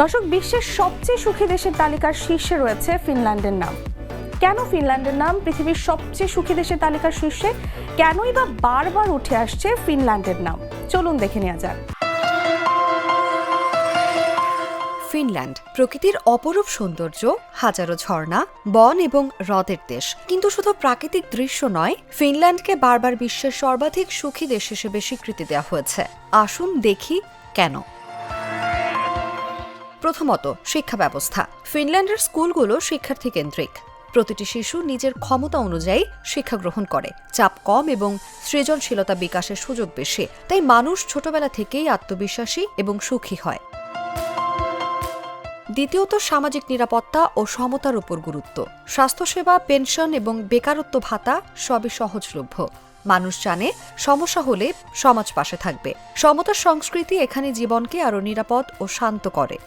দর্শক, বিশ্বের সবচেয়ে সুখী দেশের তালিকার শীর্ষে রয়েছে ফিনল্যান্ডের নাম। কেন ফিনল্যান্ডের নাম? পৃথিবীর সবচেয়ে সুখী দেশের তালিকার শীর্ষে কেনই বা বারবার উঠে আসছে ফিনল্যান্ডের নাম? চলুন দেখে নেওয়া যাক। ফিনল্যান্ড, প্রকৃতির অপরূপ সৌন্দর্য, হাজারো ঝর্ণা, বন এবং হ্রদের দেশ। কিন্তু শুধু প্রাকৃতিক দৃশ্য নয়, ফিনল্যান্ডকে বারবার বিশ্বের সর্বাধিক সুখী দেশ হিসেবে স্বীকৃতি দেওয়া হয়েছে। আসুন দেখি কেন। প্রথমত শিক্ষা ব্যবস্থা। ফিনল্যান্ডের স্কুলগুলো শিক্ষার্থী কেন্দ্রিক। প্রতিটি শিশু নিজের ক্ষমতা অনুযায়ী শিক্ষা গ্রহণ করে। চাপ কম এবং সৃজনশীলতা বিকাশের সুযোগ বেশি। তাই মানুষ ছোটবেলা থেকেই আত্মবিশ্বাসী এবং সুখী হয়। দ্বিতীয়ত, সামাজিক নিরাপত্তা ও সমতার উপর গুরুত্ব। স্বাস্থ্যসেবা, পেনশন এবং বেকারত্ব ভাতা সবই সহজলভ্য। মানুষ জানে সমস্যা হলে সমাজ পাশে থাকবে। সমতার সংস্কৃতি এখানে জীবনকে আরও নিরাপদ ও শান্ত করে।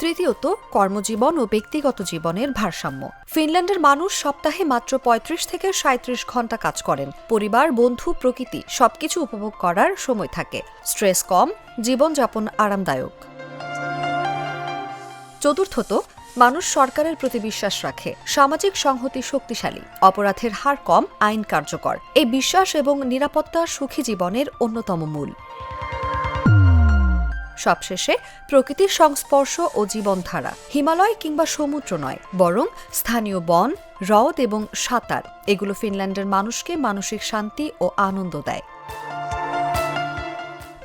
তৃতীয়ত, কর্মজীবন ও ব্যক্তিগত জীবনের ভারসাম্য। ফিনল্যান্ডের মানুষ সপ্তাহে মাত্র ৩৫ থেকে সাঁত্রিশ ঘণ্টা কাজ করেন। পরিবার, বন্ধু, প্রকৃতি সবকিছু উপভোগ করার সময় থাকে। স্ট্রেস কম, জীবনযাপন আরামদায়ক। চতুর্থত, মানুষ সরকারের প্রতি বিশ্বাস রাখে। সামাজিক সংহতি শক্তিশালী। অপরাধের হার কম, আইন কার্যকর। এই বিশ্বাস এবং নিরাপত্তা সুখী জীবনের অন্যতম মূল। সবশেষে প্রকৃতির সংস্পর্শ ও জীবনধারা, হিমালয় কিংবা সমুদ্র নয়, বরং স্থানীয় বন, হ্রদ এবং সাঁতার, এগুলো ফিনল্যান্ডের মানুষকে মানসিক শান্তি ও আনন্দ দেয়।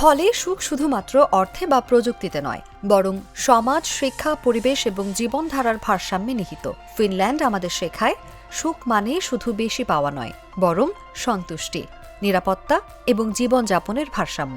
ফলে সুখ শুধুমাত্র অর্থে বা প্রযুক্তিতে নয়, বরং সমাজ, শিক্ষা, পরিবেশ এবং জীবনধারার ভারসাম্যে নিহিত। ফিনল্যান্ড আমাদের শেখায়, সুখ মানে শুধু বেশি পাওয়া নয়, বরং সন্তুষ্টি, নিরাপত্তা এবং জীবনযাপনের ভারসাম্য।